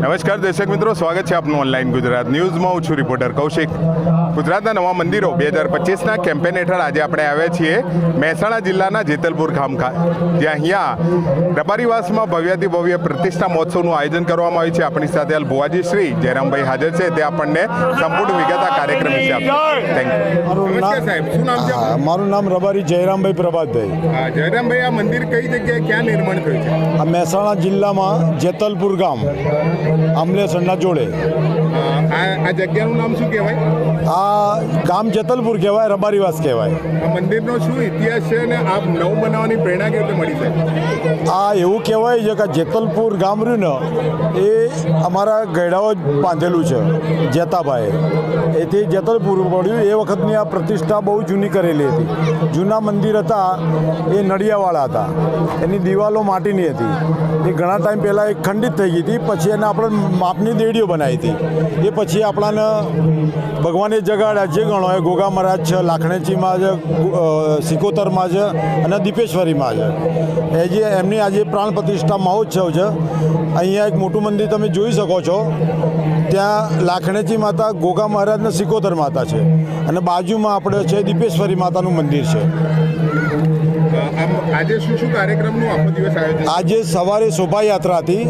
નમસ્કાર દર્શક મિત્રો, સ્વાગત છે આપનું ઓનલાઈન ગુજરાત ન્યૂઝમાં. હું છું રિપોર્ટર કૌશિક. ગુજરાતના નવા મંદિરો બે હજાર પચીસના કેમ્પેન હેઠળ આજે આપણે આવ્યા છીએ મહેસાણા જિલ્લાના જેતલપુર ગામ ખા, જ્યાં અહીંયા રબારીવાસમાં ભવ્યાતિ ભવ્ય પ્રતિષ્ઠા મહોત્સવનું આયોજન કરવામાં આવ્યું છે. આપણી સાથે હાલ ભુવાજી શ્રી જયરામભાઈ હાજર છે. તે આપણને સંપૂર્ણ વિગત આ કાર્યક્રમ થેન્ક યુ મારું નમસ્કાર નામ- સાહેબ શું નામ છે હા, મારું નામ રબારી જયરામભાઈ પ્રભાતભાઈ. હા, જયરામભાઈ આ મંદિર કઈ જગ્યાએ ક્યાં નિર્માણ થયું છે? આ મહેસાણા જિલ્લામાં જેતલપુર ગામ આમલેસરના જોડે. આ આ જગ્યાનું નામ શું કહેવાય? આ ગામ જેતલપુર કહેવાય રબારીવાસ કહેવાય. આ મંદિરનો શું ઇતિહાસ છે અને આ નવું બનાવવાની પ્રેરણા કેવી રીતે મળી છે આ એવું કહેવાય છે કે જેતલપુર ગામ રહ્યું ને એ અમારા ગયડાઓ જ બાંધેલું છે જેતાભાઈ એથી જેતલપુર પડ્યું. એ વખતની આ પ્રતિષ્ઠા બહુ જૂની કરેલી હતી. જૂના મંદિર હતા, એ નડિયાવાળા હતા. એની દિવાલો માટીની હતી. એ ઘણા ટાઈમ પહેલાં એ ખંડિત થઈ ગઈ હતી. પછી એને આપણે માપની દેડીઓ બનાવી હતી. એ પછી આપણાને ભગવાને જગાડ્યા જે ગણો. એ ગોગા મહારાજ છે લાખણેચીમાં છે સિકોતરમાં છે અને દીપેશ્વરીમાં છે. એ જે એમની આજે પ્રાણ પ્રતિષ્ઠા મહોત્સવ છે અહીંયા એક મોટું મંદિર તમે જોઈ શકો છો. ત્યાં લાખણેચી માતા, ગોગા મહારાજના સિકોતર માતા છે. અને બાજુમાં આપણે છે દીપેશ્વરી માતાનું મંદિર છે. આજે શું શું કાર્યક્રમનું આખો દિવસ આયોજન આજે સવારે શોભાયાત્રા હતી.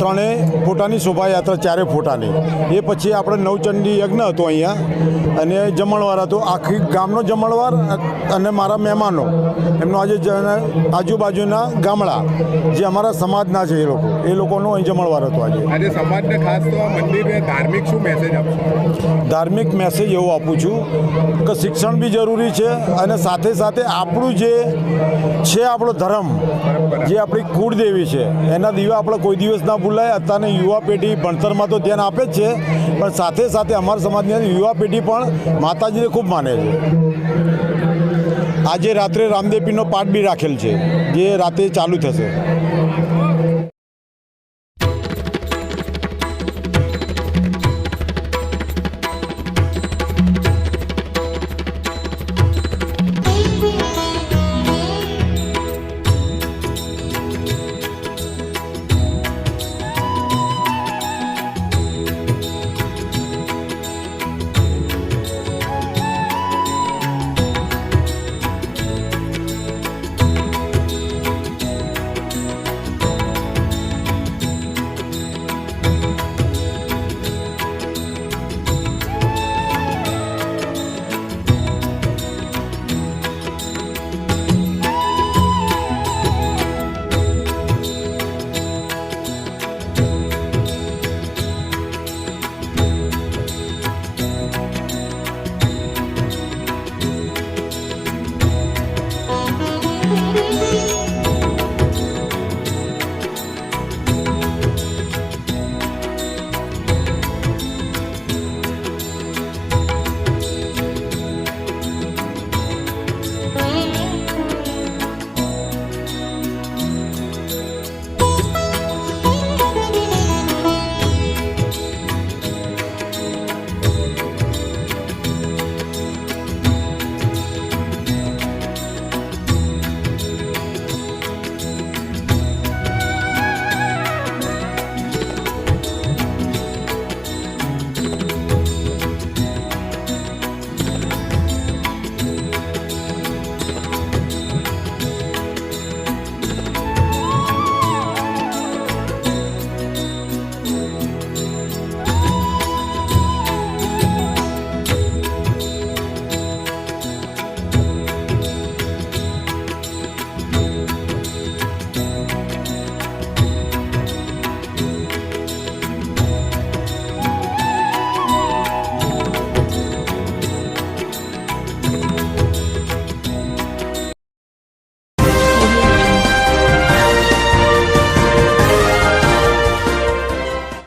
ત્રણે ફોટાની શોભાયાત્રા ચારે ફોટાની. એ પછી આપણે નવચંડી યજ્ઞ હતો અહીંયા અને જમણવાર હતો. આખી ગામનો જમણવાર અને મારા મહેમાનો. એમનો આજે આજુબાજુના ગામડા જે અમારા સમાજના છે એ લોકો. એ લોકોનો અહીં જમણવાર હતો આજે. આજે સમાજને ખાસ તો મંદિરને ધાર્મિક શું મેસેજ આપશો? ધાર્મિક મેસેજ એવો આપું છું કે શિક્ષણ બી જરૂરી છે અને સાથે સાથે આપણું જે છે આપણો ધર્મ, જે આપણી કુળદેવી છે. એના દીવા આપણે કોઈ દિવસ ના ભૂલાય. અત્યારની યુવા પેઢી ભણતરમાં તો ધ્યાન આપે જ છે. પણ સાથે સાથે અમારા સમાજની અંદર યુવા પેઢી પણ માતાજીને ખૂબ માને છે. આજે રાત્રે રામદેવીનો પાઠ બી રાખેલ છે, જે રાતે ચાલુ થશે.